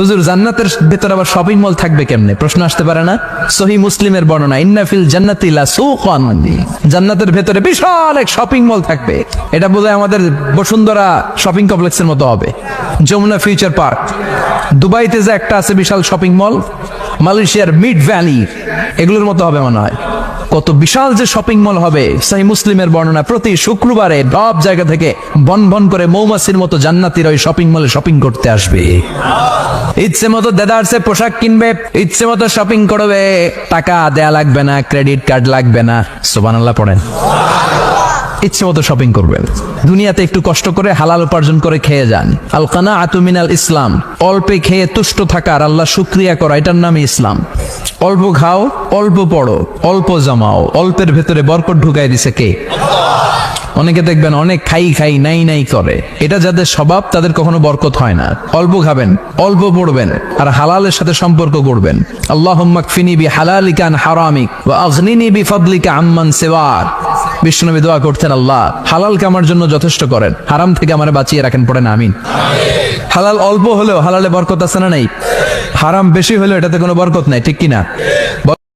হুজুর, জান্নাতের ভেতর আবার শপিং মল থাকবে কেমনে? প্রশ্ন আসতে পারে না? সহি মুসলিমের বর্ণনা ইন্নাফিল জান্নাতি লা সুকান জান্নাতের ভেতরে বিশাল এক শপিং মল থাকবে। এটা বোধহয় আমাদের বসুন্ধরা শপিং কমপ্লেক্সের মতো হবে। যমুনা ফিউচার পার্ক দুবাইতে যে একটা আছে বিশাল শপিং মল মালয়েশিয়ার মিড ভ্যালি এগুলোর মতো হবে মনে হয়। কত বিশাল যে শপিং মল হবে, সেই মুসলিমের বর্ণনা প্রতি শুক্রবারে সব জায়গা থেকে বন বন করে মৌমাছির মতো জান্নাতির ওই শপিং মলে শপিং করতে আসবে। ইচ্ছে মতো দেদারসে পোশাক কিনবে, ইচ্ছে মতো শপিং করবে, টাকা দেয়া লাগবে না ক্রেডিট কার্ড লাগবে না। সোবানাল্লাহ পড়েন। ইচ্ছে মতো শপিং করবেন। দুনিয়াতে একটু কষ্ট করে হালাল উপার্জন করে খেয়ে যান। আলকানা আতুমিনাল ইসলাম, অল্পে খেয়ে তুষ্ট থাকার আল্লাহ শুক্রিয়া করা, এটার নামই ইসলাম। অল্প খাও, অল্প পড়ো, অল্প জমাও, অল্পের ভেতরে বরকত ঢুকাই দিছে কে? অনেকে দেখবেন অনেক খাই খাই, নাই নাই করে। এটা যাদের স্বভাব, তাদের কখনো বরকত হয় না। অল্প খাবেন, অল্প পড়বেন, আর হালালের সাথে সম্পর্ক করবেন আল্লাহ ফিনি বি হালালিকান হারামিক, ওয়া আগনিনি বি আম্মান সেওয়ার বিষ্ণুনবী দোয়া করতেন, আল্লাহ, হালালকে আমার জন্য যথেষ্ট করেন। হারাম থেকে আমার বাঁচিয়ে রাখেন, পড়েন, আমিন। হালাল অল্প হলেও হালালে বরকত আছে না নেই? হারাম বেশি হলেও এটাতে কোনো বরকত নাই, ঠিক কিনা